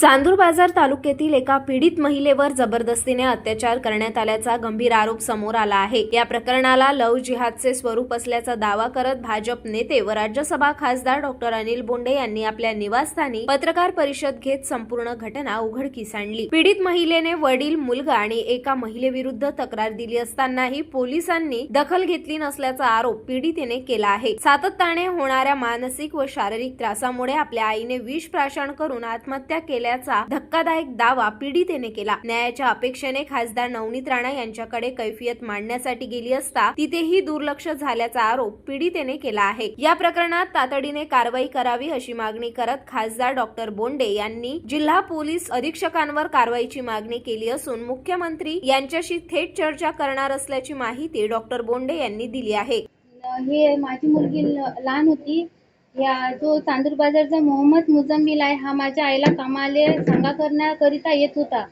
चांदूर बाजार तालुक्यातील एका पीडित महिलेवर जबरदस्तीने अत्याचार करण्यात आल्याचा गंभीर आरोप समोर आला आहे. या प्रकरणाला लव जिहादचे स्वरूप असल्याचा दावा करत भाजप नेते व राज्यसभा खासदार डॉक्टर अनिल बोंडे यांनी आपल्या निवासस्थानी पत्रकार परिषद घेत संपूर्ण घटना उघडकीस आणली. पीडित महिलेने वडील मुलगा आणि एका महिलेविरुद्ध तक्रार दिली असतानाही पोलिसांनी दखल घेतली नसल्याचा आरोप पीडितेने केला आहे. सातत्याने होणाऱ्या मानसिक व शारीरिक त्रासामुळे आपल्या आईने विष प्राशन करून आत्महत्या केल्या असल्याचा धक्कादायक दावा पीडितेने केला. न्यायाच्या अपेक्षेने खासदार नवनीत राणा यांच्याकडे कैफियत मांडण्यासाठी गेली असता तिथेही दुर्लक्ष झाल्याचा आरोप पीडितेने केला आहे. या प्रकरणात तातडीने कारवाई करावी अशी मागणी करत खासदार डॉक्टर बोंडे यांनी जिल्हा पोलीस अधीक्षकांवर कारवाईची मागणी केली असून मुख्यमंत्री यांच्याशी थेट चर्चा करणार असल्याची माहिती डॉक्टर बोंडे यांनी दिली आहे. हे माझी मुलगी लहान होती. या जो चांदूर बाजारचा मोहम्मद मुजम्मिल आहे हा माझ्या आईला कामाले सांगा करण्याकरिता येत होता.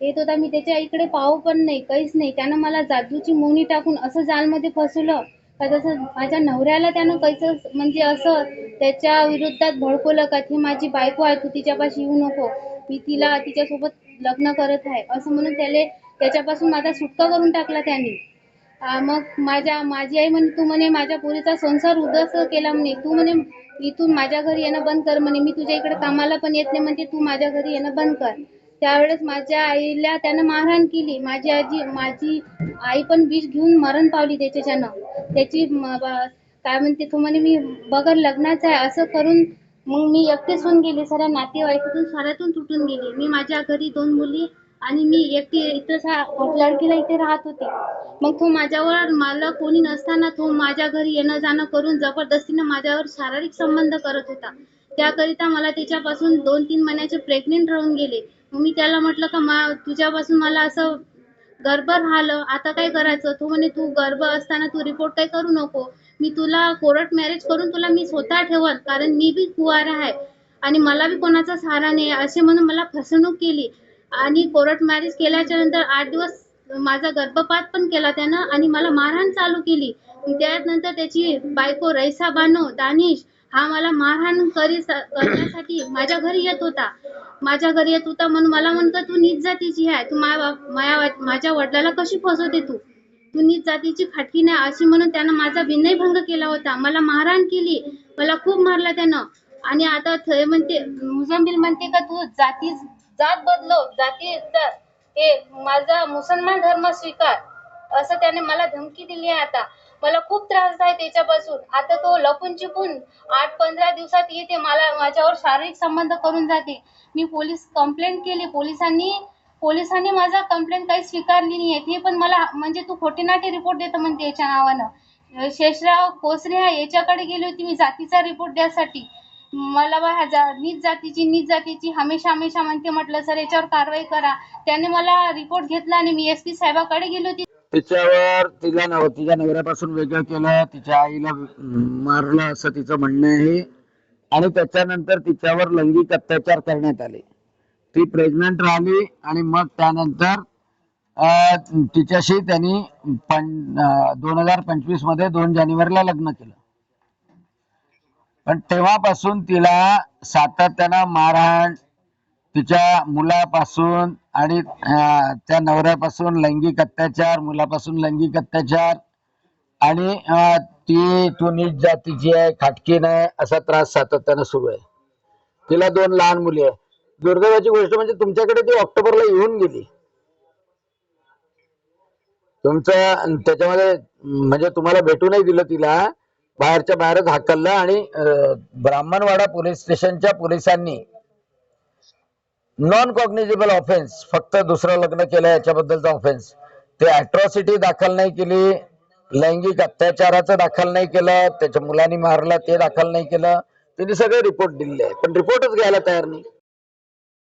येत होता मी त्याच्या इकडे पाहू पण नाही काहीच नाही. त्यानं मला जादूची मोनी टाकून असं जालमध्ये फसवलं. का जसं माझ्या नवऱ्याला त्यानं काहीच म्हणजे असं त्याच्या विरुद्धात भडकवलं का ती माझी बायको आहे तू तिच्यापाशी येऊ नको. मी तिला तिच्यासोबत लग्न करत आहे. असं म्हणून त्याले त्याच्यापासून माझा सुटका करून टाकला त्याने. मग माझ्या माझी आई म्हणे तू म्हणे माझ्या पोरीचा संसार उद्ध्वस्त केला म्हणे. तू म्हणे इथून माझ्या घरी येणं बंद कर म्हणे. मी तुझ्या इकडे कामाला पण येत नाही म्हणते. तू माझ्या घरी येणं बंद कर. त्यावेळेस माझ्या आईला त्यानं मारहाण केली. माझी आजी माझी आई पण विष घेऊन मरण पावली त्याच्याच्यानं. त्याची काय म्हणते तू म्हणे मी बगर लग्नाचं आहे. असं करून मग मी एकटीच होऊन गेली. साऱ्या नातेवाईकातून साऱ्यातून तुटून गेली. मी माझ्या घरी दोन मुली आणि मी एकटी इथं लडकीला इथे राहत होते. मग तो माझ्यावर मला कोणी नसताना तो माझ्या घरी येणं जाणं करून जबरदस्तीनं माझ्यावर शारीरिक संबंध करत होता. त्याकरिता मला त्याच्यापासून दोन तीन महिन्याचे प्रेग्नेंट राहून गेले. मग मी त्याला म्हटलं का मा तुझ्यापासून मला असं गर्भ राहिलं आता काय करायचं? तू म्हणे तू गर्भ असताना तू रिपोर्ट काही करू नको. मी तुला कोर्ट मॅरेज करून तुला मी स्वतः ठेवल कारण मी बी कुवार आहे आणि मला बी कोणाचा सहारा नाही. असे म्हणून मला फसवणूक केली. आणि कोर्ट मॅरेज केल्याच्यानंतर आठ दिवस माझा गर्भपात पण केला त्यानं आणि मला मारहाण चालू केली. त्यानंतर त्याची बायको रैसा बानो दानिश हा मला मारहाण करी करण्यासाठी माझ्या घरी येत होता. माझ्या घरी येत होता म्हणून मला म्हणतो तू नीच जातीची आहे. तू माझ्या माझ्या वडिलाला कशी फसवते तू? तू नीच जातीची खाटकी नाही अशी म्हणून त्यानं माझा विनयभंग केला होता. मला मारहाण केली. मला खूप मारला त्यानं. आणि आता म्हणते मुजम्मिल म्हणते का तू जाती जात बदलो जाती हे माझा मुसलमान धर्म स्वीकार. असं त्याने मला धमकी दिली आहे आता. मला खूप त्रास आहे त्याच्यापासून. आता तो लपून चिपून आठ पंधरा दिवसात येते. मला माझ्यावर शारीरिक संबंध करून जाते. मी पोलीस कंप्लेंट केली. पोलिसांनी पोलिसांनी माझा कंप्लेंट काही स्वीकारली नाही आहे. ते पण मला म्हणजे तू खोटी रिपोर्ट देतो म्हणते याच्या नावानं. शेषराव कोसरे हा याच्याकडे गेली होती. मी जातीचा रिपोर्ट द्यासाठी. मला बा ह्या जा नीच जातीची नीच जातीची हमेशा हमेशा म्हणते म्हटलं सर याच्यावर कारवाई करा. त्याने मला रिपोर्ट घेतला आणि मी एस पी साहेबाकडे गेली होती. तिच्यावर तिला नव तिच्या नवऱ्यापासून वेगळं केलं. तिच्या आईला मारलं असं तिचं म्हणणं आहे आणि त्याच्यानंतर तिच्यावर लैंगिक अत्याचार करण्यात आले. ती प्रेग्नंट राहिली आणि मग त्यानंतर अं, तिच्याशी त्यांनी पण दोन हजार पंचवीसमध्ये दोन जानेवारीला लग्न केलं. पण तेव्हापासून तिला सातत्यानं मारहाण तिच्या मुलापासून आणि त्या नवऱ्यापासून लैंगिक अत्याचार मुलापासून लैंगिक अत्याचार आणि ती तू नीच जातीची आहे खाटकी नाही असा त्रास सातत्यानं सुरू आहे. तिला दोन लहान मुली आहे दुर्दैवाची गोष्ट म्हणजे तुमच्याकडे ती ऑक्टोबरला येऊन गेली. तुमचं त्याच्यामध्ये म्हणजे तुम्हाला भेटू नाही दिलं तिला. बाहेरच्या बाहेरच हाकललं आणि ब्राह्मणवाडा पोलीस स्टेशनच्या पोलिसांनी नॉन कॉग्निजेबल ऑफेन्स फक्त दुसरं लग्न केलं याच्याबद्दलचा ऑफेन्स ते अॅट्रॉसिटी दाखल नाही केली लैंगिक अत्याचाराचं दाखल नाही केलं त्याच्या मुलांनी मारलं ते दाखल नाही केलं. त्यांनी सगळे रिपोर्ट दिलेले पण रिपोर्टच घ्यायला तयार नाही.